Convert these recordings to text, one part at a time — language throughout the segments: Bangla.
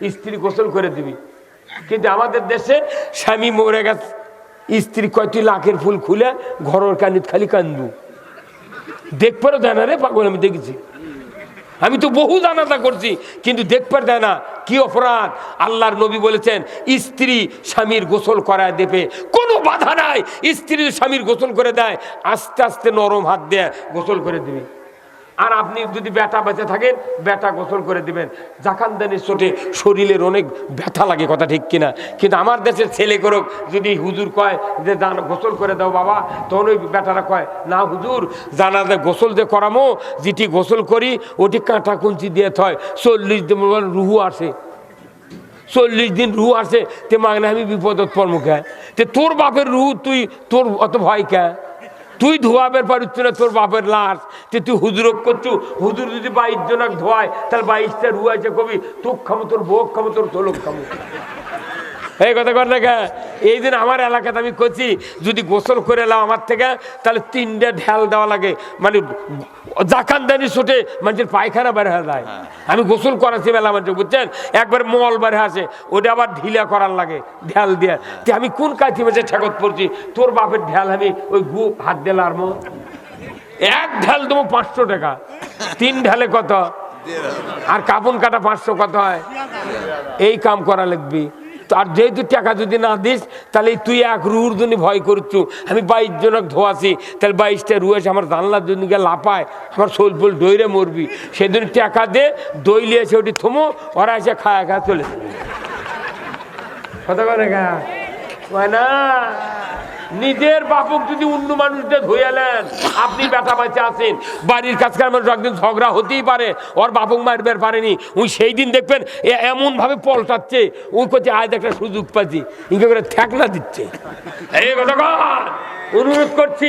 স্ত্রী গোসল করে দিবি। কিন্তু আমাদের দেশে স্বামী মরে গেছে। স্ত্রী কয়টি লাখের ফুল খুলে ঘরের কানিত খালি কান্দু। দেখবারও দেয় না রে পাগল, আমি দেখেছি। আমি তো বহু জানাজা করছি, কিন্তু দেখবার দেয় না। কি অপরাধ? আল্লাহর নবী বলেছেন, স্ত্রী স্বামীর গোসল করায় দেবে। কোনো বাধা নাই। স্ত্রী স্বামীর গোসল করে দেয়, আস্তে আস্তে নরম হাত দিয়ে গোসল করে দিবে। আর আপনি যদি ব্যথা বেঁচে থাকেন, ব্যথা গোসল করে দিবেন। জাকানদানির চোটে শরীরের অনেক ব্যথা লাগে, কথা ঠিক কিনা? কিন্তু আমার দেশের ছেলে করুক, যদি হুজুর কয় যে জান গোসল করে দাও বাবা তখন ওই বেটারা কয়, না হুজুর জানা যে গোসল যে করামো, যেটি গোসল করি, ওটি কাঁটা কুঞ্চি দিয়ে থয়। চল্লিশ দিন রুহু আসে। চল্লিশ দিন রুহু আসে, তে মাগনা আমি বিপদত পরমুখে তে তোর বাপের রুহু তুই, তোর অত ভয় কে? তুই ধোয়াবের পারিস না তোর বাপের লাশ। যে তুই হুজুর করছু। হুজুর যদি বাইশ জনক ধোয়ায়, তাহলে বাইশটা রুয়াইছে কবি তোর খামো তোর খামো, তোর তোলক খামো। এই কথা কর না কে? এই দিন আমার এলাকাতে আমি করছি যদি গোসল করে এলাম আমার থেকে তাহলে তিনটে ঢেল দেওয়া লাগে। মানে জাকানদানি ছুটে মানুষের পায়খানা বের হয়ে যায়। আমি গোসল করাছি মেলা মানুষ বুঝছেন? একবার মল বের আসে ওটা আবার ঢিলা করার লাগে ঢেল দিয়ে। তে আমি কোন কাঠি মেঝে ঠেকত পড়ছি? তোর বাপের ঢেল আমি ওই গু হাত দিলে আর মো এক ঢেল দেবো পাঁচশো টাকা। তিন ঢেলে কত? আর কাপন কাটা পাঁচশো কত হয়? এই কাম করা লাগবি। আর যেহেতু টাকা যদি না দিস, তাহলে তুই এক রুহুর জন্য ভয় করছু। আমি বাইশ জনক ধোয়াছি, তাহলে বাইশটা রু আমার জানলার জন্য গিয়ে লাপায় আমার সোল ফুল দইরে মরবি। সেদিন টাকা দে দইলে এসে ওটি থমো, ওরা এসে খায় খায়, চলে। কথা বলে গা না? নিজের বাপক যদি অন্য মানুষদের ধুয়ালেন আপনি ব্যথা বাচ্চা আছেন। বাড়ির কাছকার মানুষ একদিন ঝগড়া হতেই পারে, ওর বাপক মারবার পারেনি। উনি সেই দিন দেখবেন এ এমন ভাবে পলটাচ্ছে ওই করছে আজ একটা সুযোগ পাচ্ছি। ইনকে করে ঠেকনা দিচ্ছে। এই অনুরোধ করছি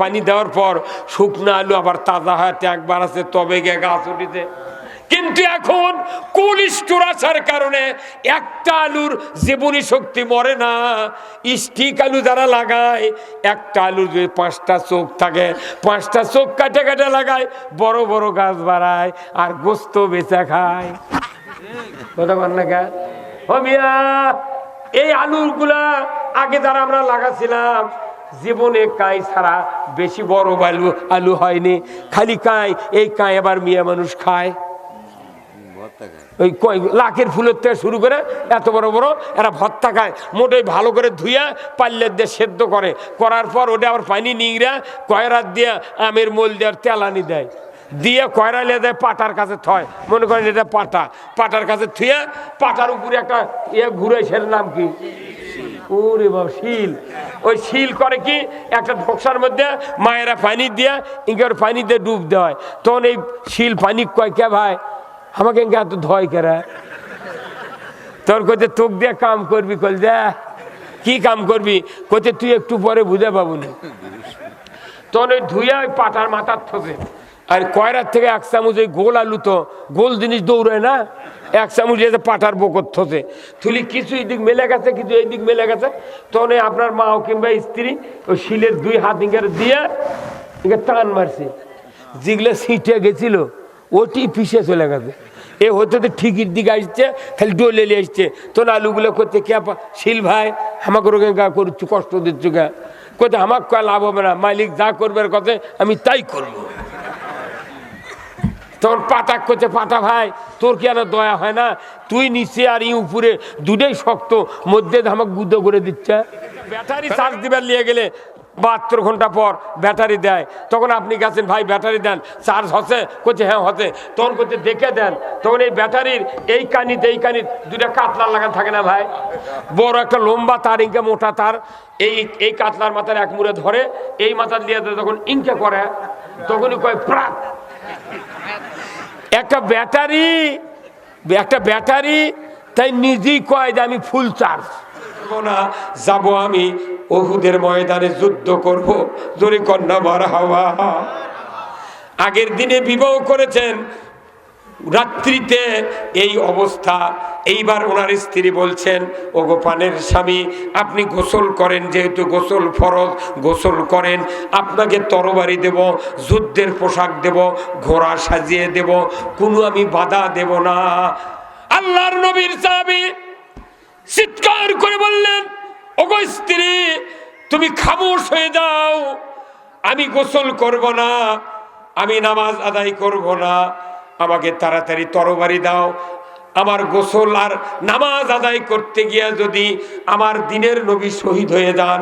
পানি দেওয়ার পর শুকনো আলু আবার তাজা হয় একবার আছে, তবে গিয়ে গাছ উঠিতে কিন্তু এখন কোন আসার কারণে একটা আলুর জীবনী শক্তি মরে না। স্টিক আলু যারা লাগায়, একটা আলুর যদি পাঁচটা চোখ থাকে, পাঁচটা চোখ কাটে কাটে লাগায়, বড় বড় গাছ বাড়ায় আর গোস্ত বেচা খায়। কথা বল না এই আলুগুলা আগে যারা আমরা লাগাছিলাম, জীবনে কাই ছাড়া বেশি বড় আলু আলু হয়নি। খালি কাই, এই কাই আবার মিয়া মানুষ খায়। ওই কয় লাখের ফুলের থেকে শুরু করে এত বড় বড়, এরা ভত্তা খায়। মোটেই ভালো করে ধুইয়া পাল্লের দিয়ে সেদ্ধ করে। করার পর ওটা আবার পানি নিংরা কয়রাত দিয়ে আমের মোল দেওয়ার তেলানি দেয়। দিয়ে কয়রা লিয়ে দেয় পাটার কাছে থয়। মনে করেন এটা পাটা। পাটার কাছে থুয়ে পাটার উপরে একটা ইয়ে ঘুরে সের নাম কি? ওরে বাবা, শিল। ওই শিল করে কি? একটা ঢোকসার মধ্যে মায়েরা পানি দিয়ে ইঙ্কার পানি দিয়ে ডুব হয় তখন এই শিল পানি কয় কে ভাই? আমাকে ইঙ্কা এত ধয় কেরা। তোর কোথায় তোক দিয়ে কাম করবি? কল দে, কি কাম করবি? কোথায় তুই একটু পরে বুঝে পাবো না। তখন ওই ধুয়ে ওই পাটার মাথার থবে আর কয়রার থেকে এক চামচ ওই গোল আলু তো, গোল জিনিস দৌড়ায় না, এক চামচ এসে পাটার বকর থতে। থুলি কিছু এদিক মেলে গেছে, কিছু এই দিক মেলে গেছে। তখন আপনার মা কিংবা স্ত্রী ওই শিলের দুই হাত ইঙ্গার দিয়ে টান মারছে। যেগুলো সিটে গেছিল। ওটি পিছিয়ে চলে গেছে। এ হতে তো ঠিকির দিকে আসছে, খালি ডলে আসছে। তোর আলুগুলো করতে কে শিল ভাই, আমাকে রোগে গা করছু কষ্ট দিচ্ছ গা কোথায় আমাকে কয় লাভ হবে না, মালিক যা করবার কথা আমি তাই করব। তখন পাতা করছে পাতা ভাই, তোর কি আর দয়া হয় না? তুই নিচে আর ই উপরে দুটাই শক্ত, মধ্যে আমাকে গুদ্ধ করে দিচ্ছে। ব্যাটারি চার্জ দিবার নিয়ে গেলে বাহাত্তর ঘণ্টা পর ব্যাটারি দেয়। তখন আপনি গেছেন, ভাই, ব্যাটারি দেন। চার্জ হচ্ছে? করছে হ্যাঁ হচ্ছে। তখন করছে দেখে দেন। তখন এই ব্যাটারির এই কানিতে, এই কানিত দুটা কাতলার লাগান থাকে না, ভাই? বড় একটা লম্বা তার ইঙ্কে মোটা তার, এই এই কাতলার মাথার এক মুড়ে ধরে, এই মাথার দিয়ে তখন ইঙ্কে করে, তখনই কয়, প্রাক! একটা ব্যাটারি একটা ব্যাটারি, তাই নিজেই কয় যে আমি ফুল চার্জ। না। যাব আমি ওহুদের ময়দানে যুদ্ধ করব। জোরে কন্যা মার হাওয়া। আগের দিনে বিবাহ করেছেন। রাত্রিতে এই অবস্থা। এইবার ওনার স্ত্রী বলছেন, ও গোপানের স্বামী, আপনি গোসল করেন, যেহেতু গোসল ফরজ, গোসল করেন। আপনাকে তরবারি দেব, যুদ্ধের পোশাক দেব, ঘোড়া সাজিয়ে দেব। কোনো আমি বাধা দেব না। আল্লাহর নবীর সাহাবী চিৎকার করে বললেন, ওগো স্ত্রী, তুমি খামোশ হয়ে যাও। আমি গোসল করব না, আমি নামাজ আদায় করব না। আমাকে তাড়াতাড়ি তরবারি দাও আমার গোসল আর নামাজ আদায় করতে গিয়া যদি আমার দিনের নবী শহীদ হয়ে যান,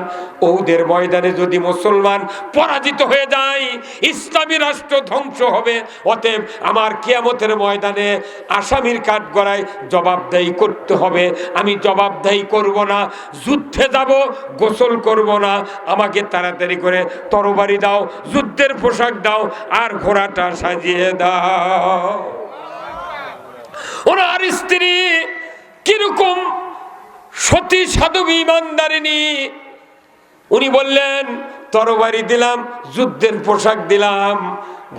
ওদের ময়দানে যদি মুসলমান পরাজিত হয়ে যায়, ইসলামী রাষ্ট্র ধ্বংস হবে। অতএব আমার কিয়ামতের ময়দানে আসামির কাঠ গড়ায় জবাবদাহি করতে হবে। আমি জবাবদাহি করব না, যুদ্ধে যাব, গোসল করব না। আমাকে তাড়াতাড়ি করে তরবারি দাও, যুদ্ধের পোশাক দাও, আর ঘোড়াটা সাজিয়ে দাও। ওনার স্ত্রী কীরকম সতী সাধবী ইমানদারিনী? উনি বললেন, তরবারি দিলাম, যুদ্ধের পোশাক দিলাম,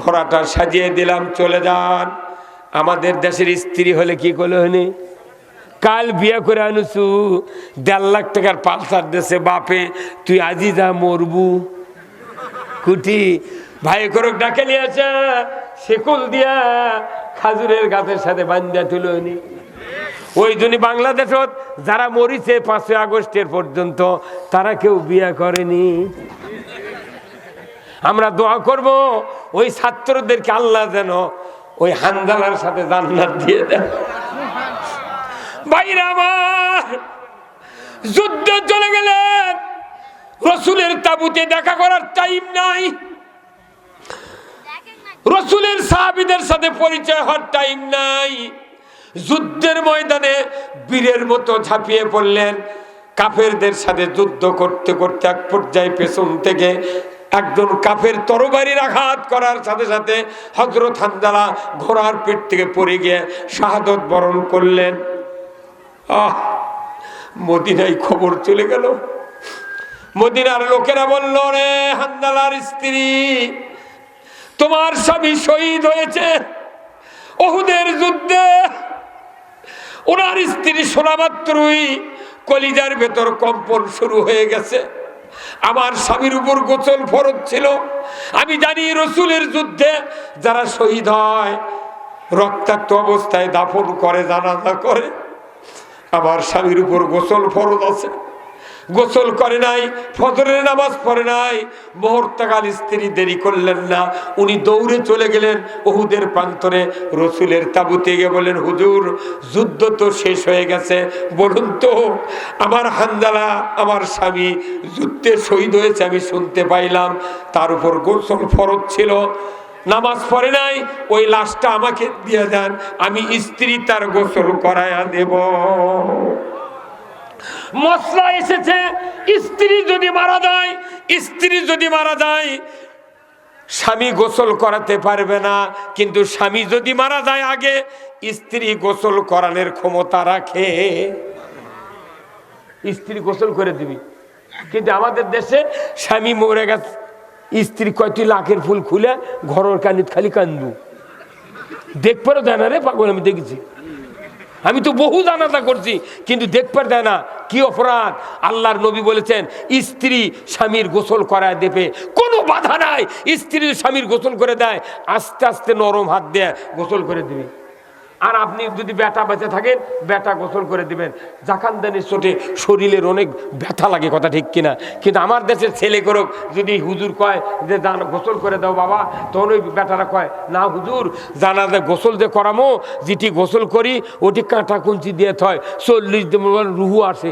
ঘোড়াটা সাজিয়ে দিলাম, চলে যান। আমাদের দেশের স্ত্রী হলে কি করল হয়নি কাল বিয়ে করে আনুছু, দেড় লাখ টাকার পালসার দেশে বাপে, তুই আজি যা মরবু। কুটি, ভাই করক ডাকে নিয়েছে শেকুল দিয়া খাজুরের গাছের সাথে বান্ধিয়া তুলনি। ওই জন্য বাংলাদেশত যারা মরিছে পাঁচই আগস্টের পর্যন্ত, তারা কেউ বিয়ে করেনি। আমরা দোয়া করব, ওই ছাত্রদেরকে আল্লাহ যেন ওই হানজালার সাথে জান্নাত দিয়ে দেন। বাইরে আমার, যুদ্ধ চলে গেলেন। রসুলের তাবুতে দেখা করার টাইম নাই। রসুলের সাহাবিদের সাথে পরিচয় হওয়ার টাইম নাই। যুদ্ধের ময়দানে বীরের মতো ঝাঁপিয়ে পড়লেন। কাফেরদের সাথে যুদ্ধ করতে করতে এক পর্যায়ে পেছন থেকে একজন কাফের তরবারির আঘাত করার সাথে সাথে হজরত হানজালা ঘোড়ার পিঠ থেকে পড়ে গিয়ে শাহাদত বরণ করলেন। আহ, মদিনায় খবর চলে গেল। মদিনার লোকেরা বলল রে হান্দালার স্ত্রী তোমার স্বামী শহীদ হয়েছে। ওহুদের যুদ্ধে ওনার স্ত্রী শোনা মাত্রই কলিজার ভেতর কম্পন শুরু হয়ে গেছে। আমার স্বামীর উপর গোসল ফরত ছিল। আমি জানি রসুলের যুদ্ধে যারা শহীদ হয়, রক্তাক্ত অবস্থায় দাফন করে, জানাজা করে, আমার স্বামীর উপর গোসল ফরজ আছে। গোসল করে নাই, ফজরের নামাজ পড়ে নাই। মুহূর্তকাল স্ত্রী দেরি করলেন না। উনি দৌড়ে চলে গেলেন ওহুদের প্রান্তরে। রসুলের তাবুতে গিয়ে বললেন, হুজুর, যুদ্ধ তো শেষ হয়ে গেছে। বলুন তো, আমার হানজালা, আমার স্বামী যুদ্ধে শহীদ হয়েছে, আমি শুনতে পাইলাম। তার উপর গোসল ফরজ ছিল। নামাজ পড়ে নাই, ওই লাশটা আমাকে দিয়ে দেন। আমি স্ত্রী তার গোসল করায়া দেব। মশলা এসেছে, স্ত্রী যদি মারা যায়, স্ত্রী যদি মারা যায়, স্বামী গোসল করাতে পারবে না, কিন্তু স্বামী যদি মারা যায় আগে, স্ত্রী গোসল করানোর ক্ষমতা রাখে। স্ত্রী গোসল করে দিবি। কিন্তু আমাদের দেশে স্বামী মরে গেছে, স্ত্রী কয়টি লাখের ফুল খুলে ঘরের কানিত খালি কান্দু। দেখবারও দেয় না রে পাগল, আমি দেখেছি। আমি তো বহু জানাজা করছি, কিন্তু দেখবার দেয় না কি অপরাধ? আল্লাহর নবী বলেছেন, স্ত্রী স্বামীর গোসল করায় দেবে। কোনো বাধা নাই, স্ত্রী স্বামীর গোসল করে দেয়, আস্তে আস্তে নরম হাত দেয় গোসল করে দিবি। আর আপনি যদি ব্যথা বেঁচে থাকেন, ব্যথা গোসল করে দিবেন। জাকানদানির চোটে শরীরের অনেক ব্যথা লাগে, কথা ঠিক কিনা। কিন্তু আমার দেশের ছেলে করুক, যদি হুজুর কয় যে, জান, গোসল করে দাও বাবা, তখন ওই ব্যথাটা কয়, না হুজুর জানা যে গোসল যে করামো, যেটি গোসল করি, ওটি কাঁটা কুঞ্চি দিয়ে থয়, চল্লিশ দিন রুহু আসে।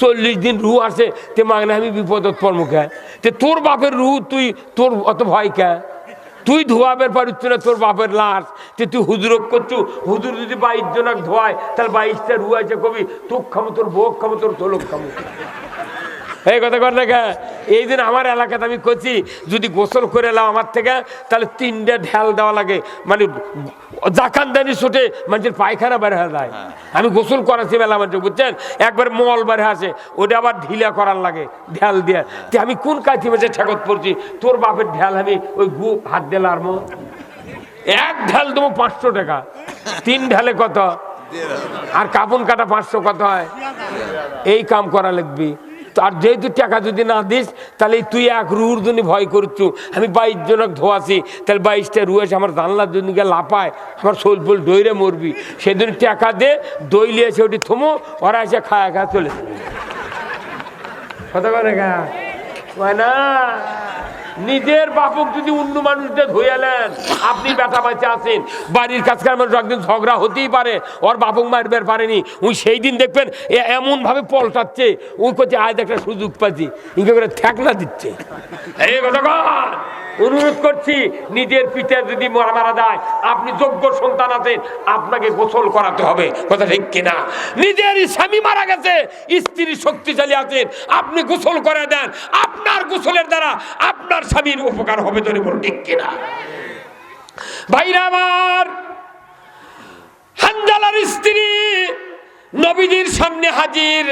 চল্লিশ দিন রুহু আসে, তে মাগনা আমি বিপদত পরমুখে তে তোর বাপের রুহু তুই, তোর অত ভয় কে? তুই ধোয়াবের পারিস না তোর বাপের লাশ। যে তুই হুজুরক করছু। হুজুর যদি বাইশ জনক ধোয়ায়, তাহলে বাইশটা রুয়াইছে কবি তোর খামো, তোর বোক খামো, তোর তোলক খামো। এই কথা কর না এই দিন আমার এলাকাতে আমি করছি যদি গোসল করে এলাম আমার থেকে তাহলে তিনটে ঢেল দেওয়া লাগে। মানে জাকানদানি ছুটে মানুষের পায়খানা বের হয়ে যায়। আমি গোসল করাছি বেলা মানুষ বুঝছেন? একবার মল বের আসে ওটা আবার ঢিলা করার লাগে ঢেল দিয়ে। তে আমি কোন কাঠি মেঝে ঠেকত পড়ছি? তোর বাপের ঢেল আমি ওই গু হাত দিলে আর মো এক ঢেল দেবো পাঁচশো টাকা। তিন ঢেলে কত? আর কাপন কাটা পাঁচশো কত হয়? এই কাম করা লাগবি। আর যেহেতু টাকা যদি না দিস, তাহলে তুই এক রুহুর জন্য ভয় করছু। আমি বাইশ জনক ধোয়াছি, তাহলে বাইশটা রু আমার জানলার জন্য গিয়ে লাপায় আমার সোল ফুল ডইরে মরবি। সেদিন টাকা দে, দই লিয়ে এসে ওটি থমো, ওরা এসে খায় খায়, চলে। কথা বলে না। নিজের বাপক যদি অন্য মানুষদের ধুয়ে নেন, আপনি ব্যথা বাঁচে আছেন। বাড়ির কাছকার মানুষ একদিন ঝগড়া হতেই পারে, ওর বাপক মারবার পারেনি। উনি সেই দিন দেখবেন এমনভাবে এমন ভাবে পল্টাচ্ছে, উনি করছে আজ একটা সুযোগ পাচ্ছি ইনকে করে দিচ্ছে। এই কথা। অনুরোধ করছি, নিজের পিঠে যদি মারা যায়, আপনি যোগ্য সন্তান আছেন, আপনাকে গোসল করাতে হবে। কথা ঠিক কিনা? নিজের স্বামী মারা গেছে, স্ত্রী শক্তিশালী আছেন, আপনি গোসল করে দেন, আপনার গোসলের দ্বারা আপনার স্বামীর উপকার হবে ধরে বল ঠিক কিনা? ভাইরা আমার, হানজালার স্ত্রী নবীজির সামনে হাজির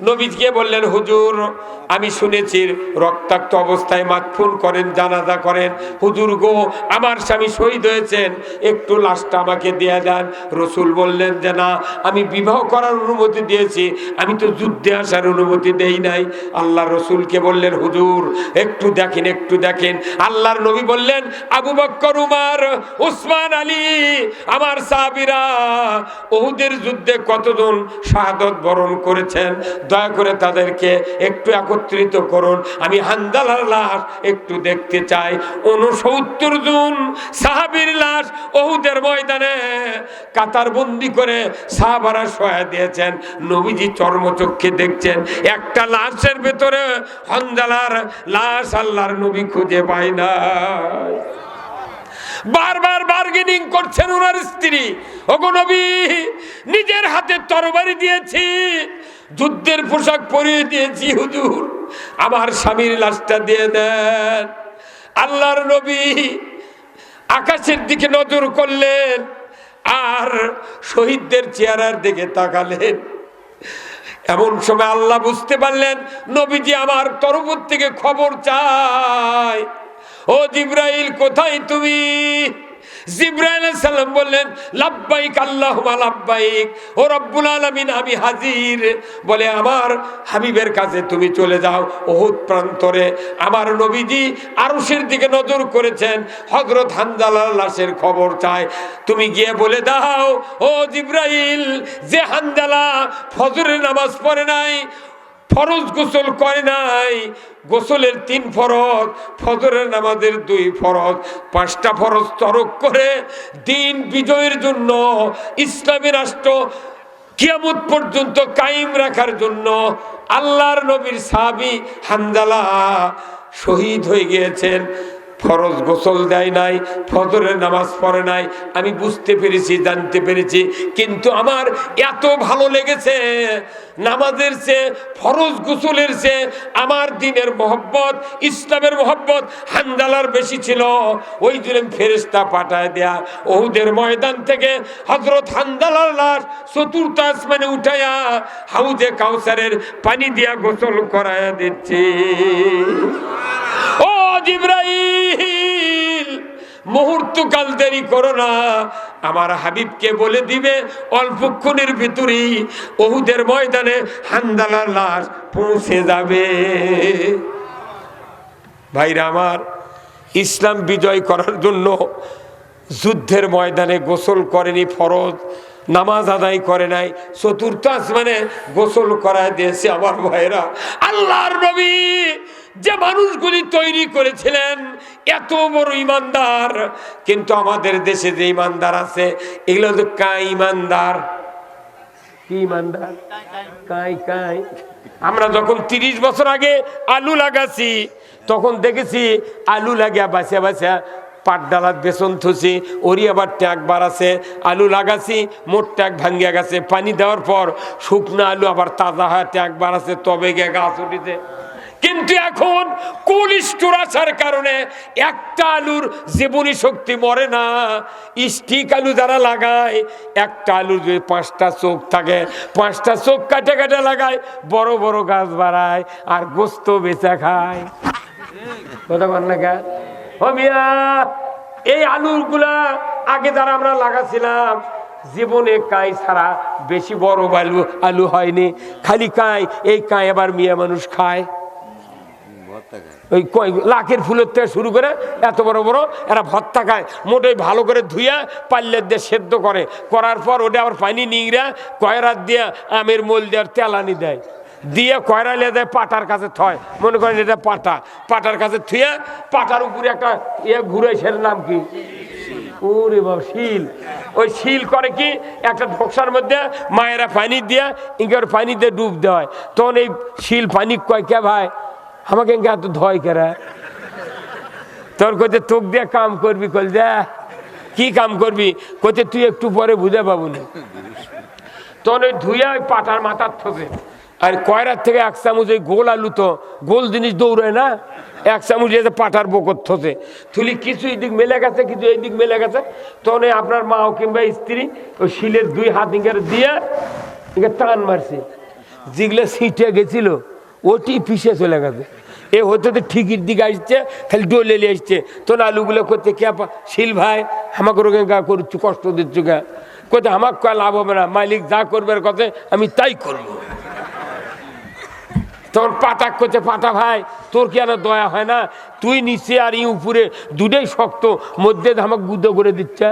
নবীজিকে বললেন, হুজুর, আমি শুনেছি রক্তাক্ত অবস্থায় মাতফুন করেন, জানাজা করেন। হুজুর গো, আমার স্বামী শহীদ হয়েছেন। একটু লাশটা আমাকে দিয়ে দেন। রসুল বললেন যে, না, আমি বিবাহ করার অনুমতি দিয়েছি। আমি তো যুদ্ধে আসার অনুমতি দেই নাই। আল্লাহ রসুলকে বললেন, হুজুর, একটু দেখেন একটু দেখেন। আল্লাহর নবী বললেন, আবু বক্কর, উমার, উসমান, আলী, আমার সাবিরা ওহুদের যুদ্ধে কতজন শাহাদত বরণ করেছেন? দয়া করে তাদেরকে একটু একত্রিত করুন। আমি হান্দালার লাশ একটু দেখতে চাই। উনসত্তর জন সাহাবীর লাশ ওহুদের ময়দানে কাতার বন্দি করে সাহাবারা সহায় দিয়েছেন। নবীজি চর্মচক্ষে দেখছেন। একটা লাশের ভেতরে হন্দালার লাশ আল্লাহর নবী খুঁজে পায় না বারবার বার্গেনিং করছেন ওনার স্ত্রী। ওগো নবী, নিজের হাতে তরবারি দিয়েছি। যুদ্ধের পোশাক পরিয়ে দিয়েছি, হুজুর। আমার স্বামীর লাশটা দিয়ে দেন। আল্লাহর নবী আকাশের দিকে নজর করলেন আর শহীদদের চেহারার দিকে তাকালেন। এমন সময় আল্লাহ বুঝতে পারলেন, নবীজি আমার তরফ থেকে খবর চায়। ও জিব্রাইল, কোথায় তুমি? জিব্রাইল বললেন, লাব্বাইক আল্লাহ লাব্বাইক, ও রব্বুল আলামিন, আমি হাজির। বলে, আমার হাবিবের কাছে তুমি চলে যাও ওহুদ প্রান্তরে। আমার নবীজি আরশের দিকে নজর করেছেন, হযরত হানজালার লাশের খবর চায়। তুমি গিয়ে বলে দাও, ও জিব্রাইল, যে হানজালা ফজরের নামাজ পড়ে নাই ফরজ গোসল করে নাই। গোসলের তিন ফরজ, ফজরের নামাজের দুই ফরজ, পাঁচটা ফরজ তরক করে দিন বিজয়ের জন্য, ইসলামী রাষ্ট্র কিয়ামত পর্যন্ত কায়েম রাখার জন্য আল্লাহর নবীর সাবি হান্দালা শহীদ হয়ে গিয়েছেন। ফরজ গোসল দেয় নাই, ফজরের নামাজ পড়ে নাই। আমি বুঝতে পেরেছি, জানতে পেরেছি, কিন্তু আমার এত ভালো লেগেছে, নামাজের চেয়ে, ফরজ গোসলের চেয়ে আমার দিনের মোহব্বত, ইসলামের মোহব্বত হান্দালার বেশি ছিল। ওই জন্য ফেরেস্তা পাঠায় দেয়া। ওহুদের ময়দান থেকে হজরত হান্দালার লাশ চতুর্থ আসমানে উঠাইয়া হাউজে কাউসারের পানি দিয়া গোসল করায়া দিচ্ছি। ও জিব্রাইল, মুহূর্তকাল দেরি করো না। আমার হাবিবকে বলে দিবে অল্পক্ষণের ভিতরেই ওহুদের ময়দানে হান্দালার লাশ পৌঁছে যাবে। ভাইরা আমার, ইসলাম বিজয় করার জন্য যুদ্ধের ময়দানে গোসল করেনি ফরজ, নামাজ আদায় করে নাই, চতুর্থ আসমানে গোসল করায় দিয়েছে আমার ভাইরা। আল্লাহর নবী যে মানুষগুলি তৈরি করেছিলেন, এত বড় ইমানদার। কিন্তু আমাদের দেশে যে ইমানদার আছে, এগুলো তো কা ইমানদার? কি ইমানদার? কাই কাই। আমরা যখন তিরিশ বছর আগে আলু লাগাছি, তখন দেখেছি আলু লাগিয়া বাসা বাসা পাট ডালাত বেসন থুসি ওরি আবার ট্যাগ বাড়াছে আলু লাগাছি, মোট ট্যাগ ভাঙ্গিয়া গেছে। পানি দেওয়ার পর শুকনো আলু আবার তাজা হয় ট্যাগ বাড়াছে তবে গিয়ে গাছ উঠিছে। কিন্তু এখন স্টোর আসার কারণে একটা আলুর জীবনী শক্তি মরে না। স্টিক আলু যারা লাগায়, একটা আলুর যদি পাঁচটা চোখ থাকে, পাঁচটা চোখ কাটে কাটে লাগায়, বড় বড় গাছ বাড়ায় আর গোস্ত বেচা খায়। কথা বল না কেন? মিয়া, এই আলুগুলা আগে যারা আমরা লাগাছিলাম, জীবনে কাই ছাড়া বেশি বড় আলু আলু হয়নি। খালি কাই, এই কাই আবার মেয়ে মানুষ খায়। ওই কয় লাখের ফুলের থেকে শুরু করে এত বড় বড়, এরা ভত্তা খায়। মোটেই ভালো করে ধুইয়া পাল্লের দিয়ে সেদ্ধ করে। করার পর ওটা আবার পানি নিংরা কয়রাত দিয়ে আমের মোল দেওয়ার তেলানি দেয়। দিয়ে কয়রা লিয়ে দেয় পাটার কাছে থয়। মনে করেন এটা পাটা। পাটার কাছে থুয়ে পাটার উপরে একটা ইয়ে ঘুরে সের নাম কি? ওরে বাবা, শিল। ওই শিল করে কি? একটা ঢোকসার মধ্যে মায়েরা পানি দিয়ে ইঙ্কার পানি দিয়ে ডুব হয় তখন এই শিল পানি কয় কে ভাই? আমাকে ইঙ্কা এত ধয় কেরা। তোর কোথায় তোক দিয়ে কাম করবি? কল দে, কি কাম করবি? কোথায় তুই একটু পরে বুঝে পাবো না। তখন ওই ধুইয়া ওই পাটার মাথার থবে আর কয়রার থেকে এক চামচ ওই গোল আলু তো, গোল জিনিস দৌড়ায় না, এক চামচ এসে পাটার বকর থসে থুলি কিছু এই দিক মেলে গেছে, কিছু এই দিক মেলে গেছে। তখন আপনার মা কিংবা স্ত্রী ওই শিলের দুই হাত ইঙ্গার দিয়ে টান মারছে। যেগুলো সিটে গেছিল। ওটি পিছিয়ে চলে গেছে। এ হতে তো ঠিকির দিকে আসছে, খালি ডলে আসছে। তোর আলুগুলো করতে কে শিল ভাই, আমাকে রোগে গা করছু কষ্ট দিচ্ছ গা কোথায় আমাকে কয় লাভ হবে না, মালিক যা করবে কথা, আমি তাই করব। তোর পাতা করছে পাতা ভাই, তোর কি আর দয়া হয় না? তুই নিচে আর ই উপরে দুটাই শক্ত, মধ্যে আমাকে গুদ্ধ করে দিচ্ছে।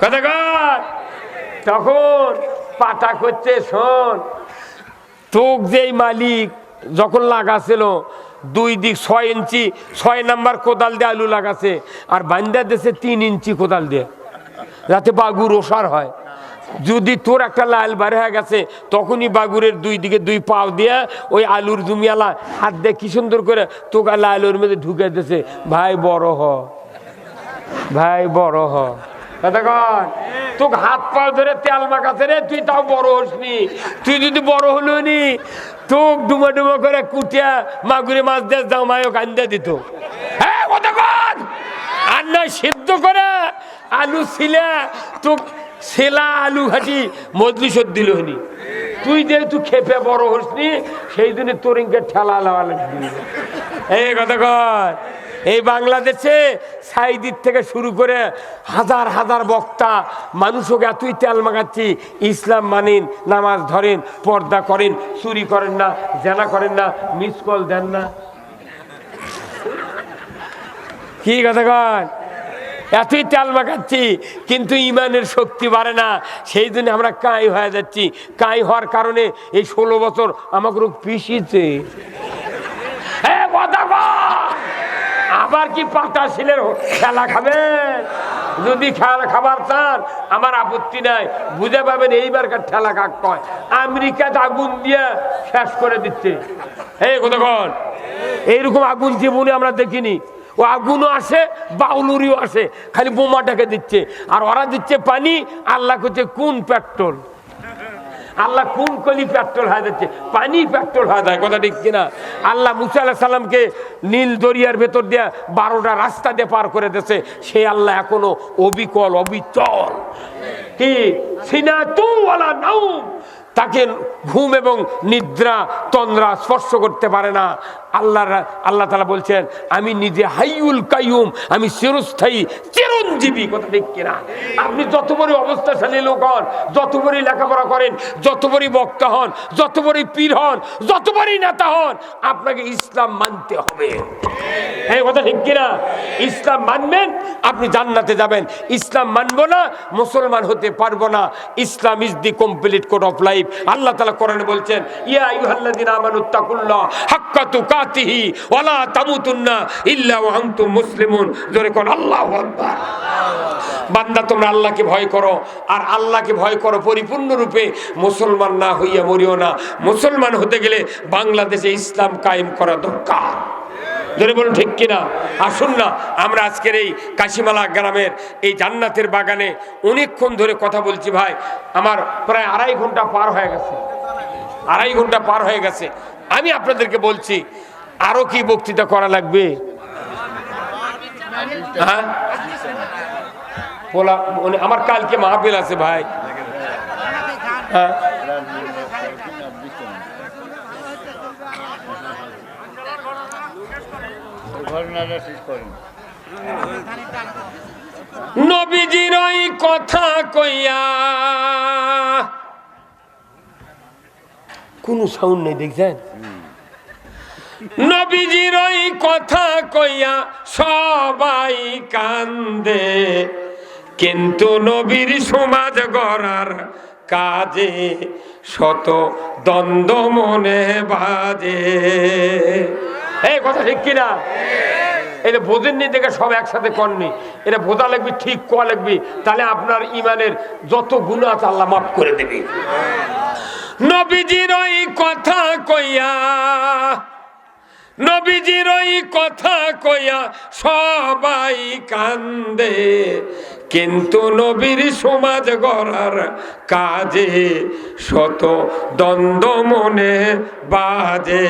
কথা তখন পাতা করছে, শোন তোক যেই মালিক যখন লাগাছিল, দুই দিক ছয় ইঞ্চি, ছয় নাম্বার কোদাল দিয়ে আলু লাগাছে, আর বান্দা দেশে তিন ইঞ্চি কোদাল দিয়ে, যাতে বাগুর ওষার হয়। যদি তোর একটা লাল বার হয়ে গেছে, তখনই বাগুরের দুই দিকে দুই পাও দিয়ে ওই আলুর জুমিয়ালা হাত দিয়ে কি সুন্দর করে তোকে লালুর মধ্যে ঢুকে দিয়েছে ভাই বড় হ, ভাই বড় হ। তোকে হাত পা ধরে তেল মাখাছে রে, তুই তাও বড় হসনি। তুই যদি বড় হলো নি, তোক ডুমো ডুমো করে কুটিয়া মাগুরে মাছ দিয়ে যাও মায়ও কান্দা দিত। হ্যাঁ আর নয় সিদ্ধ করে আলু ছিলা, তোক সেলা আলু ঘাটি মজলিসত দিল হনি। তুই যেহেতু খেপে বড় হসনি, সেই দিনে তোর ঠেলা লাগবি। এই কথা কর এই বাংলাদেশে সাইদির থেকে শুরু করে হাজার হাজার বক্তা মানুষকে এতই তেল মাগাচ্ছি ইসলাম মানেন, নামাজ ধরেন, পর্দা করেন, চুরি করেন না, জেনা করেন না মিস কল দেন না। কি কথা কন? এতই তেল মাখাচ্ছি, কিন্তু ইমানের শক্তি বাড়ে না। সেই জন্য আমরা কাই হয়ে যাচ্ছি। কাই হওয়ার কারণে এই ষোলো বছর আমাকে রোগ পিছিয়েছে হ্যাঁ কথা। আবার কি পাতা শিলের খেলা খাবেন? যদি খেলা খাবার চান, আমার আপত্তি নাই। বুঝে পাবেন এইবারকার ঠেলা কাক কয়। আমেরিকাতে আগুন দিয়ে শেষ করে দিচ্ছে। এই কতক্ষণ এইরকম আগুন জীবনে আমরা দেখিনি। ও আগুনও আসে, বাউলুরিও আসে, খালি বোমাটাকে দিচ্ছে। আর ওরা দিচ্ছে পানি, আল্লাহ করছে কোন পেট্রোল? আল্লাহ কোন কলি পেট্রোল হয়ে যাচ্ছে পানি পেট্রোল হয়ে যায় কথা ঠিক কিনা? আল্লাহ মুসা আল্লাহ সাল্লামকে নীল দরিয়ার ভেতর দিয়ে বারোটা রাস্তা দিয়ে পার করে দিয়েছে। সে আল্লাহ এখনও অবিকল, অবিচল। কি? সিনা তু নাউম। তাকে ঘুম এবং নিদ্রা, তন্দ্রা স্পর্শ করতে পারে না। আল্লাহ আল্লাহ তালা বলছেন, আমি নিজে হাইউল কাইয়ুম, আমি চিরস্থায়ী, চিরঞ্জীবী, কথা ঠিক কিনা? আপনি যত বড় অবস্থাশালী লোক হন, যত বড়ই লেখাপড়া করেন, যত বড়ই বক্তা হন, যত বড়ই পীর হন, যত বড়ই নেতা হন, আপনাকে ইসলাম মানতে হবে। হ্যাঁ কথা ঠিক কিনা? ইসলাম মানবেন, আপনি জান্নাতে যাবেন। ইসলাম মানবো না, মুসলমান হতে পারব না। Islam is the complete code of life. আল্লাহ তালা কোরআনে বলছেন, ইয়া আইয়ুহাল্লাযিনা আমানু তাকুল্লাহ হাক্কা তুকাতিহি ওয়ালা তামুতুন্না ইল্লা ওয়া আনতুম মুসলিমুন। জোরে কোন আল্লাহু আকবার। বান্দা, তোমরা আল্লাহকে ভয় করো, আর আল্লাহকে ভয় করো পরিপূর্ণরূপে মুসলমান না হইয়া মরিও না। মুসলমান হতে গেলে বাংলাদেশে ইসলাম কায়েম করা দরকার। যদি বলুন, ঠিক কিনা? আসুন না, আমরা আজকের এই কাশিমালা গ্রামের এই জান্নাতের বাগানে অনেকক্ষণ ধরে কথা বলছি ভাই। আমার প্রায় আড়াই ঘণ্টা পার হয়ে গেছে। আড়াই ঘণ্টা পার হয়ে গেছে। আমি আপনাদেরকে বলছি, আরও কি বক্তৃতা করা লাগবে? হ্যাঁ? মানে আমার কালকে মাহফিল আছে ভাই। হ্যাঁ? ঘটনাটা নবীজির ওই কথা কইয়া। কোনো সাউন্ড নেই, দেখছেন? নবীজির ওই কথা কইয়া সবাই কান্দে। কিন্তু নবীর সমাজ গড়ার কাজে শত দ্বন্দ্ব মনে বাজে। এই কথা ঠিক কিনা? এটা বোঝেননি দেখে সব একসাথে করনি এটা বোঝা লাগবে, ঠিক কোয়া লাগবে। তাহলে আপনার ইমানের যত গুণ আছে আল্লাহ মাফ করে দেবে। নবীজির ওই কথা কইয়া, নবীজির ওই কথা কইয়া সবাই কান্দে। কিন্তু নবীর সমাজ গড়ার কাজে শত দ্বন্দ্ব মনে বাজে।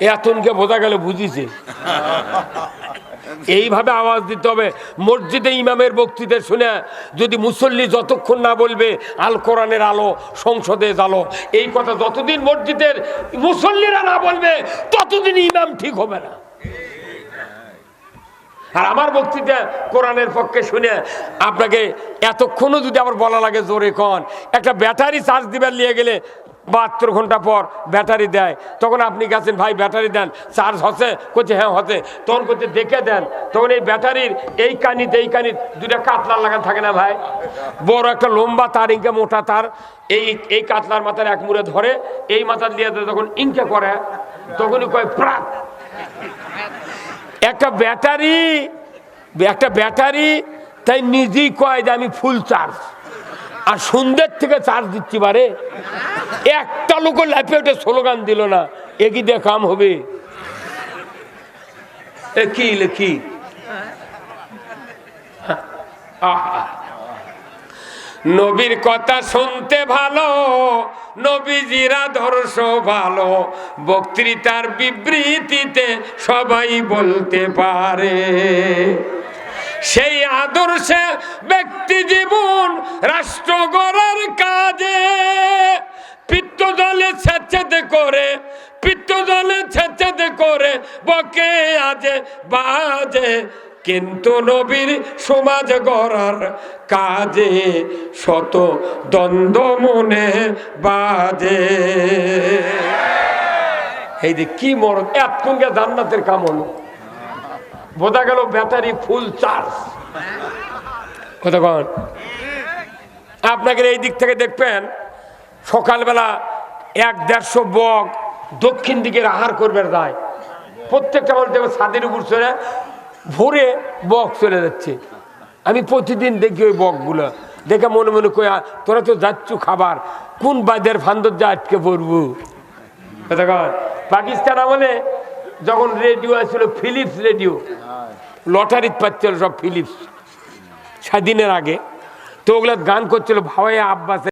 এতনকে বোঝা গেল বুঝিছে। এইভাবে আওয়াজ দিতে হবে। মসজিদে ইমামের বক্তৃতা শুনে যদি মুসল্লি যতক্ষণ না বলবে আল কোরআনের আলো সংসদে আলো এই কথা যতদিন মসজিদের মুসল্লিরা না বলবে ততদিন ইমাম ঠিক হবে না। আর আমার বক্তৃতা কোরআনের পক্ষে শুনে আপনাকে এতক্ষণও যদি আবার বলা লাগে জোরে কন একটা ব্যাটারি চার্জ দিবার নিয়ে গেলে বাহাত্তর ঘণ্টা পর ব্যাটারি দেয়। তখন আপনি গেছেন, ভাই, ব্যাটারি দেন। চার্জ হচ্ছে? করছে হ্যাঁ হচ্ছে। তখন করছে দেখে দেন। তখন এই ব্যাটারির, এই কানিতে, এই কানি দুটা কাতলার লাগান থাকে না ভাই? বড় একটা লম্বা তার ইঙ্কে মোটা তার, এই এই কাতলার মাথার এক মুড়ে ধরে, এই মাথার দিয়ে যখন ইঙ্কে করে। তখনই কয়, প্রাক! একটা ব্যাটারি একটা ব্যাটারি, তাই নিজেই কয় যে, আমি ফুল চার্জ আর সন্ধ্যের থেকে চার্জ দিচ্ছি পারে একটা লোক লাইফে ওটা স্লোগান দিল না। একই দিয়ে কাম হবে? কি লেখি নবীর কথা শুনতে ভালো, নবীজিরা আদর্শ ভালো, বক্তৃতার বিবৃতিতে সবাই বলতে পারে। সেই আদর্শে ব্যক্তি জীবন রাষ্ট্র গড়ার কাজে। পিত্ত জলে ছেচেতে করে পিত্ত জলে ছেচেতে করে, বকে আজে বাজে। কিন্তু নবীর সমাজ গড়ার কাজে শত দ্বন্দ্ব মনে বাজে। এই যে কি মরণ এতক্ষণকে জান্নাতের কাম হলো বোঝা গেল ব্যাটারি ফুল চার্জ। কন। আপনাকে এই দিক থেকে দেখবেন, সকালবেলা এক দেড়শো বক দক্ষিণ দিকের আহার করবে যায়। প্রত্যেকটা মানুষ দেখবে ছাদের উপর চলে ভোরে বক চলে যাচ্ছে। আমি প্রতিদিন দেখি ওই বকগুলো। দেখে মনে মনে কই তোরা তো যাচ্ছ খাবার, কোন বাজার ফান্দর যা আটকে পড়ব? কন? পাকিস্তান আমলে যখন রেডিও আসছিল ফিলিপস রেডিও লটারি পাচ্ছিল সব ফিলিপস স্বাধীনের আগে। তো ওগুলো গান করছিল ভাওয়াই আব্বাস